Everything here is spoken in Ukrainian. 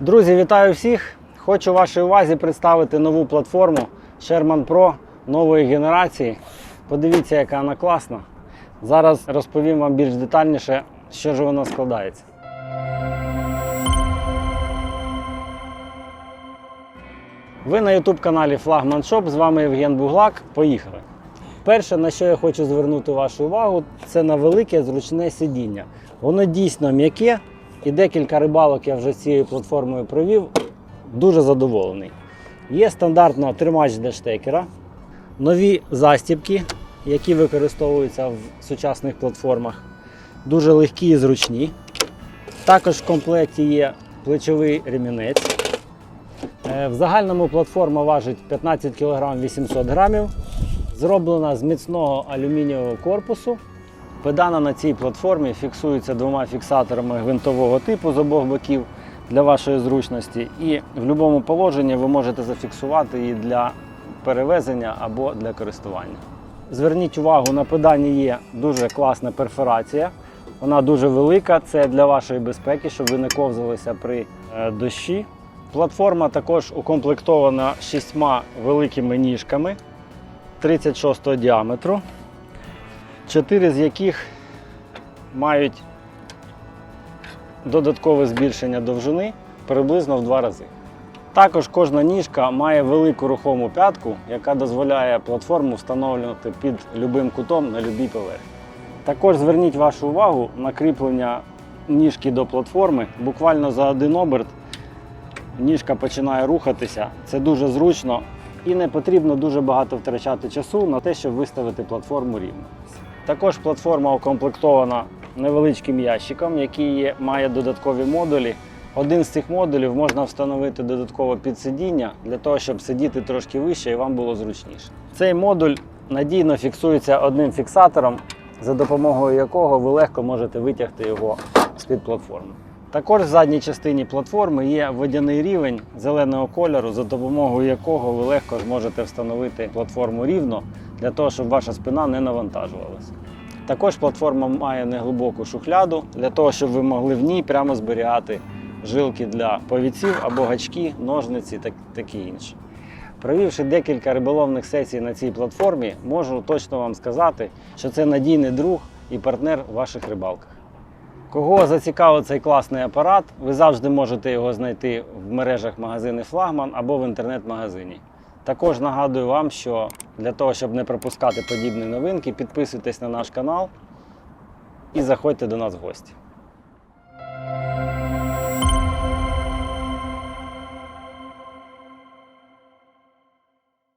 Друзі, вітаю всіх! Хочу вашій увазі представити нову платформу Sherman Pro нової генерації. Подивіться, яка вона класна. Зараз розповім вам більш детальніше, що ж вона складається. Ви на YouTube каналі Флагман Shop, з вами Євген Буглак. Поїхали! Перше, на що я хочу звернути вашу увагу, це на велике зручне сидіння. Воно дійсно м'яке, і декілька рибалок я вже цією платформою провів. Дуже задоволений. Є стандартно тримач для штекера, нові застібки, які використовуються в сучасних платформах. Дуже легкі і зручні. Також в комплекті є плечовий ремінець. Е, В загальному платформа важить 15 кг 800 грамів. Зроблена з міцного алюмінієвого корпусу. Педана на цій платформі фіксується двома фіксаторами гвинтового типу з обох боків для вашої зручності. І в будь-якому положенні ви можете зафіксувати її для перевезення або для користування. Зверніть увагу, на педані є дуже класна перфорація. Вона дуже велика, це для вашої безпеки, щоб ви не ковзалися при е, дощі. Платформа також укомплектована шістьма великими ніжками 36 діаметру, чотири з яких мають додаткове збільшення довжини приблизно в два рази. Також кожна ніжка має велику рухому п'ятку, яка дозволяє платформу встановлювати під любим кутом на будь-якій поверхні. Також зверніть вашу увагу на кріплення ніжки до платформи. Буквально за один оберт ніжка починає рухатися. Це дуже зручно і не потрібно дуже багато втрачати часу на те, щоб виставити платформу рівно. Також платформа укомплектована невеличким ящиком, який має додаткові модулі. Один з цих модулів можна встановити додатково під сидіння для того, щоб сидіти трошки вище і вам було зручніше. Цей модуль надійно фіксується одним фіксатором, за допомогою якого ви легко можете витягти його з-під платформи. Також в задній частині платформи є водяний рівень зеленого кольору, за допомогою якого ви легко зможете встановити платформу рівно для того, щоб ваша спина не навантажувалася. Також платформа має неглибоку шухляду для того, щоб ви могли в ній прямо зберігати жилки для повідців або гачки, ножниці та таке інше. Провівши декілька риболовних сесій на цій платформі, можу точно вам сказати, що це надійний друг і партнер в ваших рибалках. Кого зацікавив цей класний апарат, ви завжди можете його знайти в мережах магазини Флагман або в інтернет-магазині. Також нагадую вам, що для того, щоб не пропускати подібні новинки, підписуйтесь на наш канал і заходьте до нас в гості.